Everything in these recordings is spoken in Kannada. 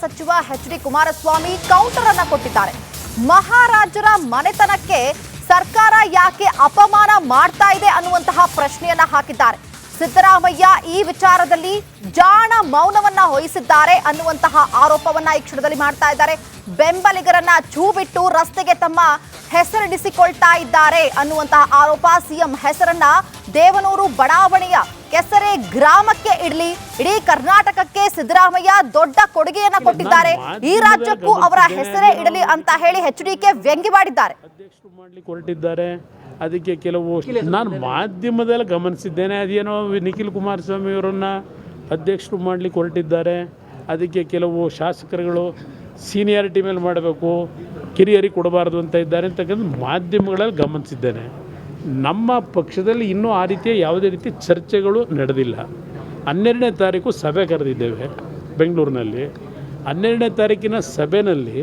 ಸಚಿವ ಎಚ್ ಡಿ ಕುಮಾರಸ್ವಾಮಿ ಕೌಂಟರ್ ಅನ್ನ ಕೊಟ್ಟಿದ್ದಾರೆ. ಮಹಾರಾಜರ ಮನೆತನಕ್ಕೆ ಸರ್ಕಾರ ಯಾಕೆ ಅಪಮಾನ ಮಾಡ್ತಾ ಇದೆ ಅನ್ನುವಂತಹ ಪ್ರಶ್ನೆಯನ್ನ ಹಾಕಿದ್ದಾರೆ. ಸಿದ್ದರಾಮಯ್ಯ ಈ ವಿಚಾರದಲ್ಲಿ ಜಾಣ ಮೌನವನ್ನ ವಹಿಸಿದ್ದಾರೆ ಅನ್ನುವಂತಹ ಆರೋಪವನ್ನ ಈ ಕ್ಷಣದಲ್ಲಿ ಮಾಡ್ತಾ ಇದ್ದಾರೆ. ಬೆಂಬಲಿಗರನ್ನ ಛೂ ಬಿಟ್ಟು ರಸ್ತೆಗೆ ತಮ್ಮ ಹೆಸರಿಡಿಸಿಕೊಳ್ತಾ ಇದ್ದಾರೆ ಅನ್ನುವಂತಹ ಆರೋಪ. ಸಿಎಂ ಹೆಸರನ್ನ ದೇವನೂರು ಬಡಾವಣೆಯ ಕೆಸರೆ ಗ್ರಾಮಕ್ಕೆ ಇಡ್ಲಿ. ಇಡೀ ಕರ್ನಾಟಕಕ್ಕೆ ಸಿದ್ದರಾಮಯ್ಯ ದೊಡ್ಡ ಕೊಡುಗೆಯನ್ನ ಕೊಟ್ಟಿದ್ದಾರೆ. ಈ ರಾಜ್ಯಕ್ಕೂ ಅವರ ಹೆಸರೇ ಇಡಲಿ ಅಂತ ಹೇಳಿ ಎಚ್ ಡಿಕೆ ವ್ಯಂಗ್ಯ ಮಾಡಿದ್ದಾರೆ ಅಧ್ಯಕ್ಷರು ಮಾಡ್ಲಿಕ್ಕೆ ಹೊರಟಿದ್ದಾರೆ. ಅದಕ್ಕೆ ಕೆಲವು ನಾನು ಮಾಧ್ಯಮದಲ್ಲಿ ಗಮನಿಸಿದ್ದೇನೆ. ಅದೇನೋ ನಿಖಿಲ್ ಕುಮಾರಸ್ವಾಮಿ ಅವರನ್ನ ಅಧ್ಯಕ್ಷರು ಮಾಡಲಿಕ್ಕೆ ಹೊರಟಿದ್ದಾರೆ. ಅದಕ್ಕೆ ಕೆಲವು ಶಾಸಕರುಗಳು ಸೀನಿಯಾರಿಟಿ ಮೇಲೆ ಮಾಡಬೇಕು ಕಿರಿಯರಿಗೆ ಕೊಡಬಾರ್ದು ಅಂತ ಇದ್ದಾರೆ ಅಂತಕ್ಕಂಥ ಮಾಧ್ಯಮಗಳಲ್ಲಿ ಗಮನಿಸಿದ್ದೇನೆ. ನಮ್ಮ ಪಕ್ಷದಲ್ಲಿ ಇನ್ನೂ ಆ ರೀತಿಯ ಯಾವುದೇ ರೀತಿ ಚರ್ಚೆಗಳು ನಡೆದಿಲ್ಲ. ಹನ್ನೆರಡನೇ ತಾರೀಕು ಸಭೆ ಕರೆದಿದ್ದೇವೆ ಬೆಂಗಳೂರಿನಲ್ಲಿ. ಹನ್ನೆರಡನೇ ತಾರೀಕಿನ ಸಭೆಯಲ್ಲಿ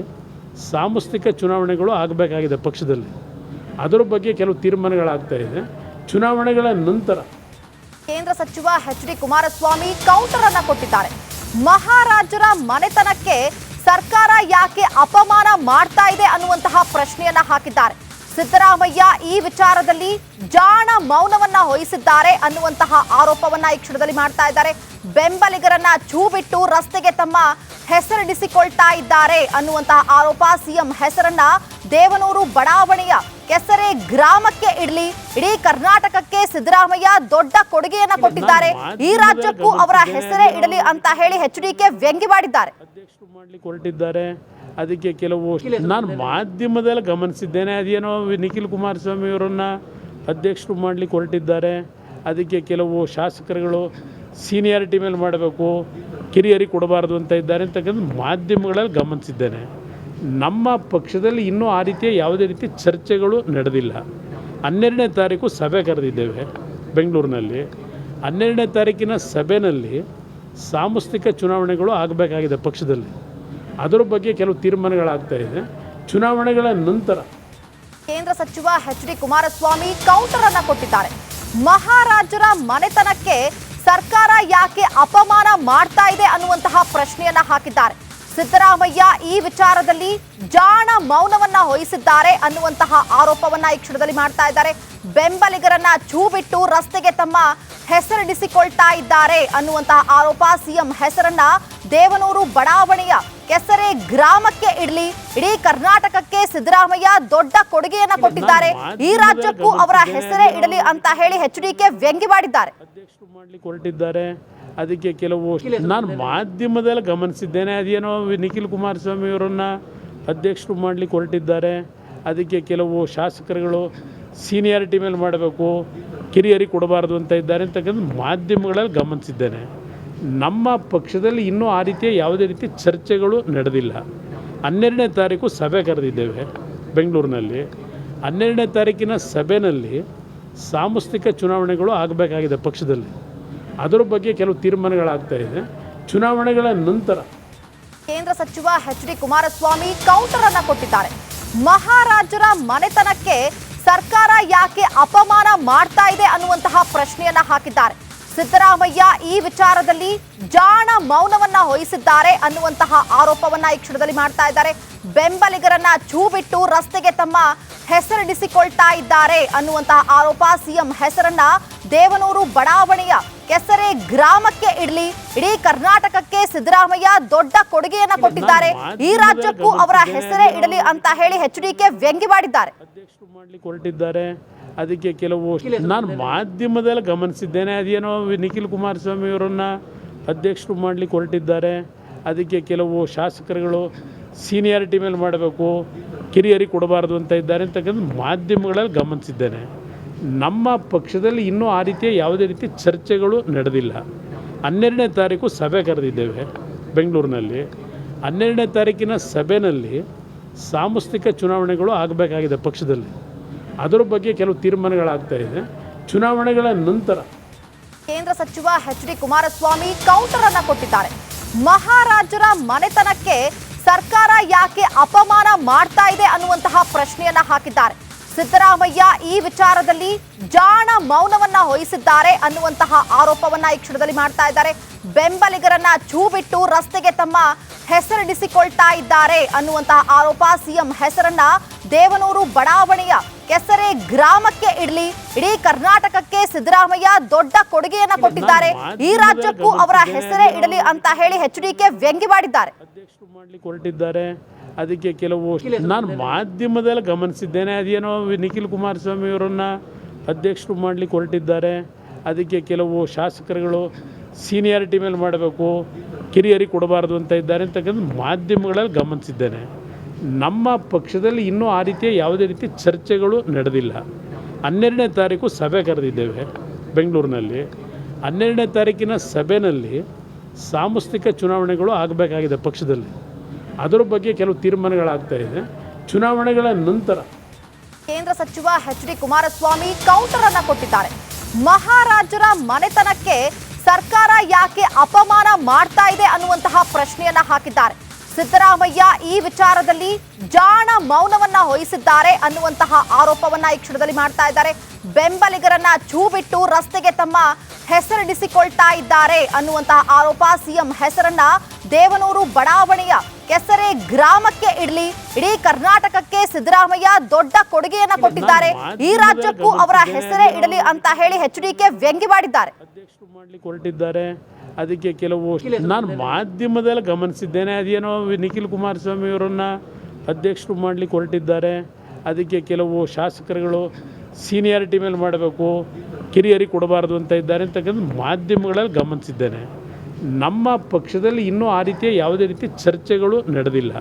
ಸಾಂಸ್ಥಿಕ ಚುನಾವಣೆಗಳು ಆಗಬೇಕಾಗಿದೆ ಪಕ್ಷದಲ್ಲಿ. ಅದರ ಬಗ್ಗೆ ಕೆಲವು ತೀರ್ಮಾನಗಳಾಗ್ತಾ ಇದೆ. ಚುನಾವಣೆಗಳ ನಂತರ. ಕೇಂದ್ರ ಸಚಿವ ಎಚ್ ಡಿ ಕುಮಾರಸ್ವಾಮಿ ಕೌಂಟರ್ ಅನ್ನ ಕೊಟ್ಟಿದ್ದಾರೆ. ಮಹಾರಾಜರ ಮನೆತನಕ್ಕೆ ಸರ್ಕಾರ ಯಾಕೆ ಅಪಮಾನ ಮಾಡ್ತಾ ಇದೆ ಅನ್ನುವಂತಹ ಪ್ರಶ್ನೆಯನ್ನ ಹಾಕಿದ್ದಾರೆ. ಸಿದ್ದರಾಮಯ್ಯ ಈ ವಿಚಾರದಲ್ಲಿ ಜಾಣ ಮೌನವನ್ನ ವಹಿಸಿದ್ದಾರೆ ಅನ್ನುವಂತಹ ಆರೋಪವನ್ನ ಈ ಕ್ಷಣದಲ್ಲಿ ಮಾಡ್ತಾ ಇದ್ದಾರೆ. ಬೆಂಬಲಿಗರನ್ನ ಛೂ ಬಿಟ್ಟು ರಸ್ತೆಗೆ ತಮ್ಮ ಹೆಸರಿಡಿಸಿಕೊಳ್ತಾ ಇದ್ದಾರೆ ಅನ್ನುವಂತಹ ಆರೋಪ ಸಿಎಂ ಹೆಸರನ್ನ ದೇವನೂರು ಬಡಾವಣೆಯ ಕೆಸರೆ ಗ್ರಾಮಕ್ಕೆ ಇಡ್ಲಿ ಇಡೀ ಕರ್ನಾಟಕಕ್ಕೆ ಸಿದ್ದರಾಮಯ್ಯ ದೊಡ್ಡ ಕೊಡುಗೆಯನ್ನ ಕೊಟ್ಟಿದ್ದಾರೆ. ಈ ರಾಜ್ಯಕ್ಕೂ ಅವರ ಹೆಸರೇ ಇಡಲಿ ಅಂತ ಹೇಳಿ ಎಚ್ ಡಿಕೆ ವ್ಯಂಗ್ಯ ಮಾಡಿದ್ದಾರೆ. ಅಧ್ಯಕ್ಷರು ಮಾಡ್ಲಿಕ್ಕೆ ಹೊರಟಿದ್ದಾರೆ. ಅದಕ್ಕೆ ಕೆಲವು ನಾನು ಮಾಧ್ಯಮದಲ್ಲಿ ಗಮನಿಸಿದ್ದೇನೆ. ಅದೇನೋ ನಿಖಿಲ್ ಕುಮಾರಸ್ವಾಮಿ ಅವರನ್ನ ಅಧ್ಯಕ್ಷರು ಮಾಡ್ಲಿಕ್ಕೆ ಹೊರಟಿದ್ದಾರೆ. ಅದಕ್ಕೆ ಕೆಲವು ಶಾಸಕರುಗಳು ಸೀನಿಯಾರಿಟಿ ಮೇಲೆ ಮಾಡಬೇಕು ಕಿರಿಯರಿಗೆ ಕೊಡಬಾರ್ದು ಅಂತ ಇದ್ದಾರೆ ಅಂತಕ್ಕಂಥ ಮಾಧ್ಯಮಗಳಲ್ಲಿ ಗಮನಿಸಿದ್ದೇನೆ. ನಮ್ಮ ಪಕ್ಷದಲ್ಲಿ ಇನ್ನೂ ಆ ರೀತಿಯ ಯಾವುದೇ ರೀತಿ ಚರ್ಚೆಗಳು ನಡೆದಿಲ್ಲ. ಹನ್ನೆರಡನೇ ತಾರೀಕು ಸಭೆ ಕರೆದಿದ್ದೇವೆ ಬೆಂಗಳೂರಿನಲ್ಲಿ. ಹನ್ನೆರಡನೇ ತಾರೀಕಿನ ಸಭೆಯಲ್ಲಿ ಸಾಂಸ್ಥಿಕ ಚುನಾವಣೆಗಳು ಆಗಬೇಕಾಗಿದೆ ಪಕ್ಷದಲ್ಲಿ. ಅದರ ಬಗ್ಗೆ ಕೆಲವು ತೀರ್ಮಾನಗಳಾಗ್ತಾ ಇದೆ. ಚುನಾವಣೆಗಳ ನಂತರ ಕೇಂದ್ರ ಸಚಿವ ಎಚ್ ಡಿ ಕುಮಾರಸ್ವಾಮಿ ಕೌಂಟರ್ ಅನ್ನ ಕೊಟ್ಟಿದ್ದಾರೆ. ಮಹಾರಾಜರ ಮನೆತನಕ್ಕೆ ಸರ್ಕಾರ ಯಾಕೆ ಅಪಮಾನ ಮಾಡ್ತಾ ಇದೆ ಅನ್ನುವಂತಹ ಪ್ರಶ್ನೆಯನ್ನ ಹಾಕಿದ್ದಾರೆ. ಸಿದ್ದರಾಮಯ್ಯ ಈ ವಿಚಾರದಲ್ಲಿ ಜಾಣ ಮೌನವನ್ನ ವಹಿಸಿದ್ದಾರೆ ಅನ್ನುವಂತಹ ಆರೋಪವನ್ನ ಈ ಕ್ಷಣದಲ್ಲಿ ಮಾಡ್ತಾ ಇದ್ದಾರೆ. ಬೆಂಬಲಿಗರನ್ನ ಛೂ ಬಿಟ್ಟು ರಸ್ತೆಗೆ ತಮ್ಮ ಹೆಸರಿಡಿಸಿಕೊಳ್ತಾ ಇದ್ದಾರೆ ಅನ್ನುವಂತಹ ಆರೋಪ. ಸಿಎಂ ಹೆಸರನ್ನ ದೇವನೂರು ಬಡಾವಣೆಯ ಕೆಸರೆ ಗ್ರಾಮಕ್ಕೆ ಇಡ್ಲಿ. ಇಡೀ ಕರ್ನಾಟಕಕ್ಕೆ ಸಿದ್ದರಾಮಯ್ಯ ದೊಡ್ಡ ಕೊಡುಗೆಯನ್ನ ಕೊಟ್ಟಿದ್ದಾರೆ. ಈ ರಾಜ್ಯಕ್ಕೂ ಅವರ ಹೆಸರೇ ಇಡಲಿ ಅಂತ ಹೇಳಿ ಎಚ್ ಡಿಕೆ ವ್ಯಂಗ್ಯ ಮಾಡಿದ್ದಾರೆ. ಅಧ್ಯಕ್ಷರು ಮಾಡ್ಲಿಕ್ಕೆ ಹೊರಟಿದ್ದಾರೆ. ಅದಕ್ಕೆ ಕೆಲವು ನಾನು ಮಾಧ್ಯಮದಲ್ಲಿ ಗಮನಿಸಿದ್ದೇನೆ. ಅದೇನೋ ನಿಖಿಲ್ ಕುಮಾರಸ್ವಾಮಿ ಅವರನ್ನ ಅಧ್ಯಕ್ಷರು ಮಾಡಲಿಕ್ಕೆ ಹೊರಟಿದ್ದಾರೆ. ಅದಕ್ಕೆ ಕೆಲವು ಶಾಸಕರುಗಳು ಸೀನಿಯಾರಿಟಿ ಮೇಲೆ ಮಾಡಬೇಕು ಕಿರಿಯರಿಗೆ ಕೊಡಬಾರ್ದು ಅಂತ ಇದ್ದಾರೆ ಅಂತಕ್ಕಂಥ ಮಾಧ್ಯಮಗಳಲ್ಲಿ ಗಮನಿಸಿದ್ದೇನೆ. ನಮ್ಮ ಪಕ್ಷದಲ್ಲಿ ಇನ್ನೂ ಆ ರೀತಿಯ ಯಾವುದೇ ರೀತಿ ಚರ್ಚೆಗಳು ನಡೆದಿಲ್ಲ. ಹನ್ನೆರಡನೇ ತಾರೀಕು ಸಭೆ ಕರೆದಿದ್ದೇವೆ ಬೆಂಗಳೂರಿನಲ್ಲಿ. ಹನ್ನೆರಡನೇ ತಾರೀಕಿನ ಸಭೆಯಲ್ಲಿ ಸಾಂಸ್ಥಿಕ ಚುನಾವಣೆಗಳು ಆಗಬೇಕಾಗಿದೆ ಪಕ್ಷದಲ್ಲಿ. ಅದರ ಬಗ್ಗೆ ಕೆಲವು ತೀರ್ಮಾನಗಳಾಗ್ತಾ ಇದೆ. ಚುನಾವಣೆಗಳ ನಂತರ. ಕೇಂದ್ರ ಸಚಿವ ಎಚ್ ಡಿ ಕುಮಾರಸ್ವಾಮಿ ಕೌಂಟರ್ ಅನ್ನ ಕೊಟ್ಟಿದ್ದಾರೆ. ಮಹಾರಾಜರ ಮನೆತನಕ್ಕೆ ಸರ್ಕಾರ ಯಾಕೆ ಅಪಮಾನ ಮಾಡ್ತಾ ಇದೆ ಅನ್ನುವಂತಹ ಪ್ರಶ್ನೆಯನ್ನ ಹಾಕಿದ್ದಾರೆ. ಸಿದ್ದರಾಮಯ್ಯ ಈ ವಿಚಾರದಲ್ಲಿ ಜಾಣ ಮೌನವನ್ನ ವಹಿಸಿದ್ದಾರೆ ಅನ್ನುವಂತಹ ಆರೋಪವನ್ನ ಈ ಕ್ಷಣದಲ್ಲಿ ಮಾಡ್ತಾ ಇದ್ದಾರೆ. ಬೆಂಬಲಿಗರನ್ನ ಛೂ ಬಿಟ್ಟು ರಸ್ತೆಗೆ ತಮ್ಮ ಹೆಸರಿಡಿಸಿಕೊಳ್ತಾ ಇದ್ದಾರೆ ಅನ್ನುವಂತಹ ಆರೋಪ ಸಿಎಂ ಹೆಸರನ್ನ ದೇವನೂರು ಬಡಾವಣೆಯ ಕೆಸರೆ ಗ್ರಾಮಕ್ಕೆ ಇಡ್ಲಿ. ಇಡೀ ಕರ್ನಾಟಕಕ್ಕೆ ಸಿದ್ದರಾಮಯ್ಯ ದೊಡ್ಡ ಕೊಡುಗೆಯನ್ನ ಕೊಟ್ಟಿದ್ದಾರೆ. ಈ ರಾಜ್ಯಕ್ಕೂ ಅವರ ಹೆಸರೇ ಇಡಲಿ ಅಂತ ಹೇಳಿ ಎಚ್ ಡಿಕೆ ವ್ಯಂಗ್ಯ ಮಾಡಿದ್ದಾರೆ. ಅಧ್ಯಕ್ಷರು ಮಾಡ್ಲಿಕ್ಕೆ ಹೊರಟಿದ್ದಾರೆ. ಅದಕ್ಕೆ ಕೆಲವು ನಾನು ಮಾಧ್ಯಮದಲ್ಲಿ ಗಮನಿಸಿದ್ದೇನೆ. ಅದೇನೋ ನಿಖಿಲ್ ಕುಮಾರಸ್ವಾಮಿ ಅವರನ್ನ ಅಧ್ಯಕ್ಷರು ಮಾಡ್ಲಿಕ್ಕೆ ಹೊರಟಿದ್ದಾರೆ. ಅದಕ್ಕೆ ಕೆಲವು ಶಾಸಕರುಗಳು ಸೀನಿಯಾರಿಟಿ ಮೇಲೆ ಮಾಡಬೇಕು ಕಿರಿಯರಿಗೆ ಕೊಡಬಾರ್ದು ಅಂತ ಇದ್ದಾರೆ ಅಂತಕ್ಕಂಥ ಮಾಧ್ಯಮಗಳಲ್ಲಿ ಗಮನಿಸಿದ್ದೇನೆ. ನಮ್ಮ ಪಕ್ಷದಲ್ಲಿ ಇನ್ನೂ ಆ ರೀತಿಯ ಯಾವುದೇ ರೀತಿ ಚರ್ಚೆಗಳು ನಡೆದಿಲ್ಲ. ಹನ್ನೆರಡನೇ ತಾರೀಕು ಸಭೆ ಕರೆದಿದ್ದೇವೆ ಬೆಂಗಳೂರಿನಲ್ಲಿ. ಹನ್ನೆರಡನೇ ತಾರೀಕಿನ ಸಭೆಯಲ್ಲಿ ಸಾಂಸ್ಥಿಕ ಚುನಾವಣೆಗಳು ಆಗಬೇಕಾಗಿದೆ ಪಕ್ಷದಲ್ಲಿ. ಅದರ ಬಗ್ಗೆ ಕೆಲವು ತೀರ್ಮಾನಗಳಾಗ್ತಾ ಇದೆ. ಚುನಾವಣೆಗಳ ನಂತರ ಕೇಂದ್ರ ಸಚಿವ ಎಚ್ ಡಿ ಕುಮಾರಸ್ವಾಮಿ ಕೌಂಟರ್ ಅನ್ನ ಕೊಟ್ಟಿದ್ದಾರೆ. ಮಹಾರಾಜರ ಮನೆತನಕ್ಕೆ ಸರ್ಕಾರ ಯಾಕೆ ಅಪಮಾನ ಮಾಡ್ತಾ ಇದೆ ಅನ್ನುವಂತಹ ಪ್ರಶ್ನೆಯನ್ನ ಹಾಕಿದ್ದಾರೆ. ಸಿದ್ದರಾಮಯ್ಯ ಈ ವಿಚಾರದಲ್ಲಿ ಜಾಣ ಮೌನವನ್ನ ವಹಿಸಿದ್ದಾರೆ ಅನ್ನುವಂತಹ ಆರೋಪವನ್ನ ಈ ಕ್ಷಣದಲ್ಲಿ ಮಾಡ್ತಾ ಇದ್ದಾರೆ. ಬೆಂಬಲಿಗರನ್ನ ಛೂ ಬಿಟ್ಟು ರಸ್ತೆಗೆ ತಮ್ಮ ಹೆಸರಿಡಿಸಿಕೊಳ್ತಾ ಇದ್ದಾರೆ ಅನ್ನುವಂತಹ ಆರೋಪ. ಸಿಎಂ ಹೆಸರನ್ನ ದೇವನೂರು ಬಡಾವಣೆಯ ಕೆಸರೆ ಗ್ರಾಮಕ್ಕೆ ಇಡಲಿ. ಇಡೀ ಕರ್ನಾಟಕಕ್ಕೆ ಸಿದ್ದರಾಮಯ್ಯ ದೊಡ್ಡ ಕೊಡುಗೆಯನ್ನ ಕೊಟ್ಟಿದ್ದಾರೆ. ಈ ರಾಜ್ಯಕ್ಕೂ ಅವರ ಹೆಸರೇ ಇಡಲಿ ಅಂತ ಹೇಳಿ ಎಚ್ ಡಿಕೆ ವ್ಯಂಗ್ಯ ಮಾಡಿದ್ದಾರೆ ಅಧ್ಯಕ್ಷರು ಮಾಡ್ಲಿಕ್ಕೆ ಹೊರಟಿದ್ದಾರೆ. ಅದಕ್ಕೆ ಕೆಲವು ನಾನು ಮಾಧ್ಯಮದಲ್ಲಿ ಗಮನಿಸಿದ್ದೇನೆ. ಅದೇನೋ ನಿಖಿಲ್ ಕುಮಾರಸ್ವಾಮಿ ಅವರನ್ನ ಅಧ್ಯಕ್ಷರು ಮಾಡಲಿಕ್ಕೆ ಹೊರಟಿದ್ದಾರೆ. ಅದಕ್ಕೆ ಕೆಲವು ಶಾಸಕರುಗಳು ಸೀನಿಯಾರಿಟಿ ಮೇಲೆ ಮಾಡಬೇಕು ಕಿರಿಯರಿಗೆ ಕೊಡಬಾರ್ದು ಅಂತ ಇದ್ದಾರೆ ಅಂತಕ್ಕಂಥ ಮಾಧ್ಯಮಗಳಲ್ಲಿ ಗಮನಿಸಿದ್ದೇನೆ. ನಮ್ಮ ಪಕ್ಷದಲ್ಲಿ ಇನ್ನೂ ಆ ರೀತಿಯ ಯಾವುದೇ ರೀತಿ ಚರ್ಚೆಗಳು ನಡೆದಿಲ್ಲ. ಹನ್ನೆರಡನೇ ತಾರೀಕು ಸಭೆ ಕರೆದಿದ್ದೇವೆ ಬೆಂಗಳೂರಿನಲ್ಲಿ. ಹನ್ನೆರಡನೇ ತಾರೀಕಿನ ಸಭೆಯಲ್ಲಿ ಸಾಂಸ್ಥಿಕ ಚುನಾವಣೆಗಳು ಆಗಬೇಕಾಗಿದೆ ಪಕ್ಷದಲ್ಲಿ. ಅದರ ಬಗ್ಗೆ ಕೆಲವು ತೀರ್ಮಾನಗಳಾಗ್ತಾ ಇದೆ. ಚುನಾವಣೆಗಳ ನಂತರ. ಕೇಂದ್ರ ಸಚಿವ ಎಚ್ ಡಿ ಕುಮಾರಸ್ವಾಮಿ ಕೌಂಟರ್ ಅನ್ನ ಕೊಟ್ಟಿದ್ದಾರೆ. ಮಹಾರಾಜರ ಮನೆತನಕ್ಕೆ ಸರ್ಕಾರ ಯಾಕೆ ಅಪಮಾನ ಮಾಡ್ತಾ ಇದೆ ಅನ್ನುವಂತಹ ಪ್ರಶ್ನೆಯನ್ನ ಹಾಕಿದ್ದಾರೆ. ಸಿದ್ದರಾಮಯ್ಯ ಈ ವಿಚಾರದಲ್ಲಿ ಜಾಣ ಮೌನವನ್ನ ವಹಿಸಿದ್ದಾರೆ ಅನ್ನುವಂತಹ ಆರೋಪವನ್ನ ಈ ಕ್ಷಣದಲ್ಲಿ ಮಾಡ್ತಾ ಇದ್ದಾರೆ. ಬೆಂಬಲಿಗರನ್ನ ಛೂ ಬಿಟ್ಟು ರಸ್ತೆಗೆ ತಮ್ಮ ಹೆಸರಿಡಿಸಿಕೊಳ್ತಾ ಇದ್ದಾರೆ ಅನ್ನುವಂತಹ ಆರೋಪ ಸಿಎಂ ಹೆಸರನ್ನ ದೇವನೂರು ಬಡಾವಣೆಯ ಕೆಸರೆ ಗ್ರಾಮಕ್ಕೆ ಇಡ್ಲಿ ಇಡೀ ಕರ್ನಾಟಕಕ್ಕೆ ಸಿದ್ದರಾಮಯ್ಯ ದೊಡ್ಡ ಕೊಡುಗೆಯನ್ನ ಕೊಟ್ಟಿದ್ದಾರೆ. ಈ ರಾಜ್ಯಕ್ಕೂ ಅವರ ಹೆಸರೇ ಇಡಲಿ ಅಂತ ಹೇಳಿ ಎಚ್ ಡಿಕೆ ವ್ಯಂಗ್ಯ ಮಾಡಿದ್ದಾರೆ. ಅಧ್ಯಕ್ಷರು ಮಾಡ್ಲಿಕ್ಕೆ ಹೊರಟಿದ್ದಾರೆ. ಅದಕ್ಕೆ ಕೆಲವು ನಾನು ಮಾಧ್ಯಮದಲ್ಲಿ ಗಮನಿಸಿದ್ದೇನೆ. ಅದೇನೋ ನಿಖಿಲ್ ಕುಮಾರಸ್ವಾಮಿ ಅವರನ್ನ ಅಧ್ಯಕ್ಷರು ಮಾಡ್ಲಿಕ್ಕೆ ಹೊರಟಿದ್ದಾರೆ. ಅದಕ್ಕೆ ಕೆಲವು ಶಾಸಕರುಗಳು ಸೀನಿಯಾರಿಟಿ ಮೇಲೆ ಮಾಡಬೇಕು ಕಿರಿಯರಿಗೆ ಕೊಡಬಾರ್ದು ಅಂತ ಇದ್ದಾರೆ ಅಂತಕ್ಕಂಥ ಮಾಧ್ಯಮಗಳಲ್ಲಿ ಗಮನಿಸಿದ್ದೇನೆ. ನಮ್ಮ ಪಕ್ಷದಲ್ಲಿ ಇನ್ನೂ ಆ ರೀತಿಯ ಯಾವುದೇ ರೀತಿ ಚರ್ಚೆಗಳು ನಡೆದಿಲ್ಲ.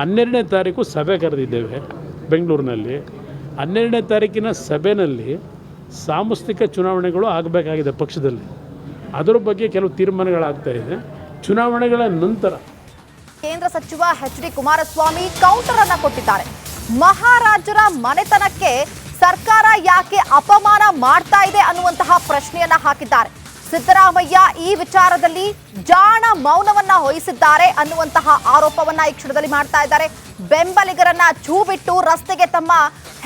ಹನ್ನೆರಡನೇ ತಾರೀಕು ಸಭೆ ಕರೆದಿದ್ದೇವೆ ಬೆಂಗಳೂರಿನಲ್ಲಿ. ಹನ್ನೆರಡನೇ ತಾರೀಕಿನ ಸಭೆಯಲ್ಲಿ ಸಾಂಸ್ಥಿಕ ಚುನಾವಣೆಗಳು ಆಗಬೇಕಾಗಿದೆ ಪಕ್ಷದಲ್ಲಿ. ಅದರ ಬಗ್ಗೆ ಕೆಲವು ತೀರ್ಮಾನಗಳಾಗ್ತಾ ಇದೆ. ಚುನಾವಣೆಗಳ ನಂತರ ಕೇಂದ್ರ ಸಚಿವ ಎಚ್ ಡಿ ಕುಮಾರಸ್ವಾಮಿ ಕೌಂಟರ್ ಅನ್ನ ಕೊಟ್ಟಿದ್ದಾರೆ. ಮಹಾರಾಜರ ಮನೆತನಕ್ಕೆ ಸರ್ಕಾರ ಯಾಕೆ ಅಪಮಾನ ಮಾಡ್ತಾ ಇದೆ ಅನ್ನುವಂತಹ ಪ್ರಶ್ನೆಯನ್ನ ಹಾಕಿದ್ದಾರೆ. ಸಿದ್ದರಾಮಯ್ಯ ಈ ವಿಚಾರದಲ್ಲಿ ಜಾಣ ಮೌನವನ್ನ ವಹಿಸಿದ್ದಾರೆ ಅನ್ನುವಂತಹ ಆರೋಪವನ್ನ ಈ ಕ್ಷಣದಲ್ಲಿ ಮಾಡ್ತಾ ಇದ್ದಾರೆ. ಬೆಂಬಲಿಗರನ್ನ ಛೂ ಬಿಟ್ಟು ರಸ್ತೆಗೆ ತಮ್ಮ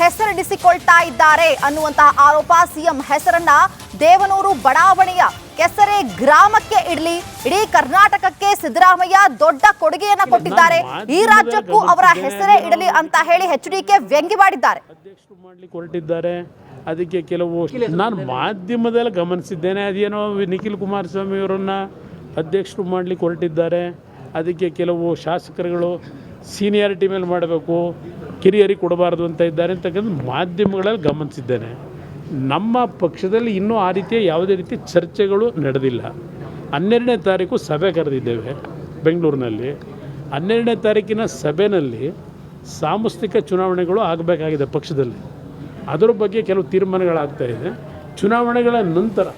ಹೆಸರಿಡಿಸಿಕೊಳ್ತಾ ಇದ್ದಾರೆ ಅನ್ನುವಂತಹ ಆರೋಪ. ಸಿಎಂ ಹೆಸರನ್ನ ದೇವನೂರು ಬಡಾವಣೆಯ ಕೆಸರೆ ಗ್ರಾಮಕ್ಕೆ ಇಡ್ಲಿ. ಇಡೀ ಕರ್ನಾಟಕಕ್ಕೆ ಸಿದ್ದರಾಮಯ್ಯ ದೊಡ್ಡ ಕೊಡುಗೆಯನ್ನ ಕೊಟ್ಟಿದ್ದಾರೆ. ಈ ರಾಜ್ಯಕ್ಕೂ ಅವರ ಹೆಸರೇ ಇಡಲಿ ಅಂತ ಹೇಳಿ ಎಚ್ ಡಿಕೆ ವ್ಯಂಗ್ಯ ಮಾಡಿದ್ದಾರೆ. ಅಧ್ಯಕ್ಷರು ಮಾಡ್ಲಿಕ್ಕೆ ಹೊರಟಿದ್ದಾರೆ. ಅದಕ್ಕೆ ಕೆಲವು ನಾನು ಮಾಧ್ಯಮದಲ್ಲಿ ಗಮನಿಸಿದ್ದೇನೆ. ಅದೇನೋ ನಿಖಿಲ್ ಕುಮಾರಸ್ವಾಮಿ ಅವರನ್ನ ಅಧ್ಯಕ್ಷರು ಮಾಡಲಿಕ್ಕೆ ಹೊರಟಿದ್ದಾರೆ. ಅದಕ್ಕೆ ಕೆಲವು ಶಾಸಕರುಗಳು ಸೀನಿಯಾರಿಟಿ ಮೇಲೆ ಮಾಡಬೇಕು ಕಿರಿಯರಿಗೆ ಕೊಡಬಾರ್ದು ಅಂತ ಇದ್ದಾರೆ ಅಂತಕ್ಕಂಥ ಮಾಧ್ಯಮಗಳಲ್ಲಿ ಗಮನಿಸಿದ್ದೇನೆ. ನಮ್ಮ ಪಕ್ಷದಲ್ಲಿ ಇನ್ನೂ ಆ ರೀತಿಯ ಯಾವುದೇ ರೀತಿ ಚರ್ಚೆಗಳು ನಡೆದಿಲ್ಲ. ಹನ್ನೆರಡನೇ ತಾರೀಕು ಸಭೆ ಕರೆದಿದ್ದೇವೆ ಬೆಂಗಳೂರಿನಲ್ಲಿ. ಹನ್ನೆರಡನೇ ತಾರೀಕಿನ ಸಭೆಯಲ್ಲಿ ಸಾಂಸ್ಥಿಕ ಚುನಾವಣೆಗಳು ಆಗಬೇಕಾಗಿದೆ ಪಕ್ಷದಲ್ಲಿ. ಅದರ ಬಗ್ಗೆ ಕೆಲವು ತೀರ್ಮಾನಗಳಾಗ್ತಾ ಇದೆ. ಚುನಾವಣೆಗಳ ನಂತರ